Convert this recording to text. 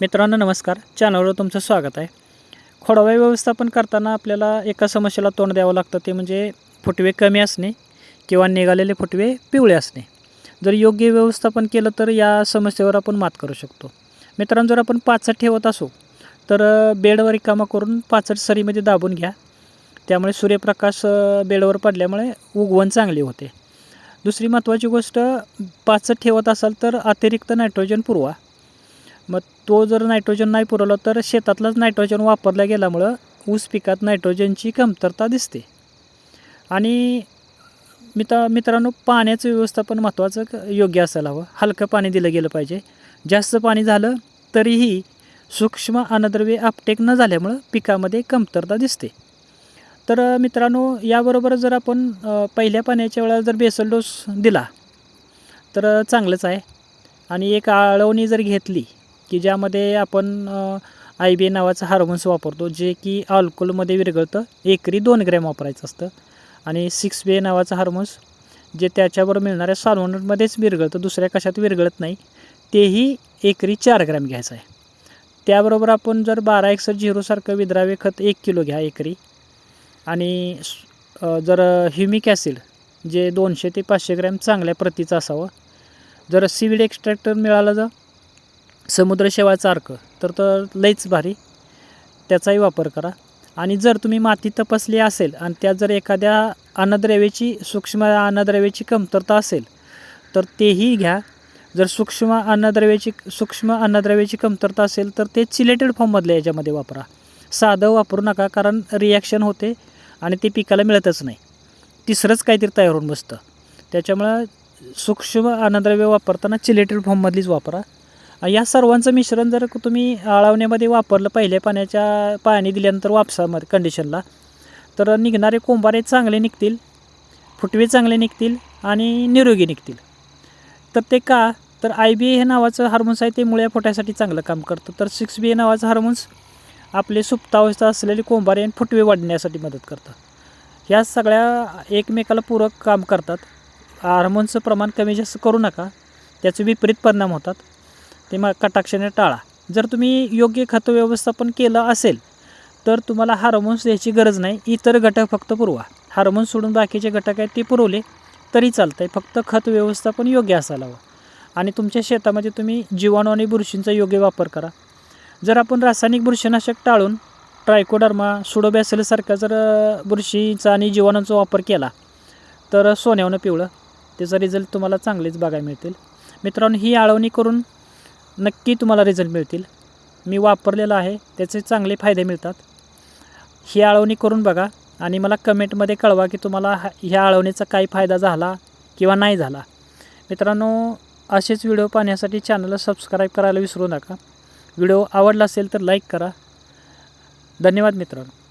मित्रांनो नमस्कार. चॅनलवर तुमचं स्वागत आहे. खोडवा व्यवस्थापन करताना आपल्याला एका समस्येला तोंड द्यावं लागतं. ते म्हणजे फुटवे कमी असणे किंवा निघालेले फुटवे पिवळे असणे. जर योग्य व्यवस्थापन केलं तर या समस्येवर आपण मात करू शकतो. मित्रांनो जर आपण पाचट ठेवत असू तर बेडवर रिकामा करून पाचट सरीमध्ये दाबून घ्या. त्यामुळे सूर्यप्रकाश बेडवर पडल्यामुळे उगवण चांगली होते. दुसरी महत्त्वाची गोष्ट पाचट ठेवत असाल तर अतिरिक्त नायट्रोजन पुरवा. मग तो जर नायट्रोजन नाही पुरवला तर शेतातलाच नायट्रोजन वापरल्या गेल्यामुळं ऊस पिकात नायट्रोजनची कमतरता दिसते. आणि मित्र मित्रांनो पाण्याचं व्यवस्थापन महत्त्वाचं क- योग्य असायला हवं. हलकं पाणी दिलं गेलं पाहिजे. जास्त पाणी झालं तरीही सूक्ष्म अन्नद्रव्ये अपटेक न झाल्यामुळं पिकामध्ये कमतरता दिसते. तर मित्रांनो याबरोबर जर आपण पहिल्या पाण्याच्या वेळेला जर बेसल डोस दिला तर चांगलंच आहे. आणि एक आळवणी जर घेतली की ज्यामध्ये आपण आय बी ए नावाचं हार्मोन्स वापरतो जे की अल्कोहोलमध्ये विरघळतं. एकरी दोन ग्रॅम वापरायचं असतं. आणि सिक्स बी ए नावाचं हार्मोन्स जे त्याच्यावर मिळणाऱ्या सॉल्वंटमध्येच विरघळतं दुसऱ्या कशात विरघळत नाही तेही एकरी चार ग्रॅम घ्यायचं आहे. त्याबरोबर आपण जर बारा एकसर झिरोसारखं विद्राव्य खत एक किलो घ्या एकरी. आणि जर ह्युमिक ॲसिड जे दोनशे ते पाचशे ग्रॅम चांगल्या प्रतीचं असावं. जर सीविड एक्स्ट्रॅक्टर मिळालं जर समुद्र शेवाळचा अर्क तर तर लईच भारी. त्याचाही वापर करा. आणि जर तुम्ही माती तपासली असेल आणि त्यात जर एखाद्या अन्नद्रव्याची सूक्ष्म अन्नद्रव्याची कमतरता असेल तर तेही घ्या. जर सूक्ष्म अन्नद्रव्याची सूक्ष्म अन्नद्रव्याची कमतरता असेल तर ते चिलेटेड फॉर्ममधल्या याच्यामध्ये वापरा. साधं वापरू नका कारण रिॲक्शन होते आणि ते पिकाला मिळतच नाही. तिसरंच काहीतरी तयार होऊन बसतं. त्याच्यामुळं सूक्ष्म अन्नद्रव्य वापरताना चिलेटेड फॉर्ममधलीच वापरा. या सर्वांचं मिश्रण जर तुम्ही आळवण्यामध्ये वापरलं पहिल्या पाण्याच्या पाणी दिल्यानंतर वापसामध्ये कंडिशनला तर निघणारे कोंबारे चांगले निघतील फुटवे चांगले निघतील आणि निरोगी निघतील. तर ते का? तर आय बी ए हे नावाचं हार्मोन्स आहे ते मुळ्या फोट्यासाठी चांगलं काम करतं. तर सिक्स बी ए नावाचं हार्मोन्स आपले सुप्तावस्था असलेले कोंबारे आणि फुटवे वाढण्यासाठी मदत करतं ह्या सगळ्या एकमेकाला पूरक काम करतात. हार्मोन्सचं प्रमाण कमी जास्त करू नका. त्याचे विपरीत परिणाम होतात. ते मग कटाक्षाने टाळा. जर तुम्ही योग्य खत व्यवस्थापन केलं असेल तर तुम्हाला हार्मोन्स द्यायची गरज नाही. इतर घटक फक्त पुरवा. हार्मोन्स सोडून बाकीचे घटक आहेत ते पुरवले तरी चालतं आहे फक्त खत व्यवस्थापन योग्य असायला हवं. आणि तुमच्या शेतामध्ये तुम्ही जीवाणू आणि बुरशींचा योग्य वापर करा. जर आपण रासायनिक बुरशीनाशक टाळून ट्रायकोडर्मा सुडोबॅसेलसारखा जर बुरशीचा आणि जीवाणूंचा वापर केला तर सोन्यावनं पिवळं. त्याचा रिझल्ट तुम्हाला चांगलेच बघायला मिळतील. मित्रांनो ही आळवणी करून नक्की तुम्हाला रिझल्ट मिळतील. मी वापरलेलं आहे त्याचे चांगले फायदे मिळतात. ही आळवणी करून बघा आणि मला कमेंटमध्ये कळवा की तुम्हाला हा- ह्या आळवणीचा काही फायदा झाला किंवा नाही झाला. मित्रांनो असेच व्हिडिओ पाहण्यासाठी चॅनलला सबस्क्राईब करायला विसरू नका. व्हिडिओ आवडला असेल तर लाईक करा. धन्यवाद मित्रांनो.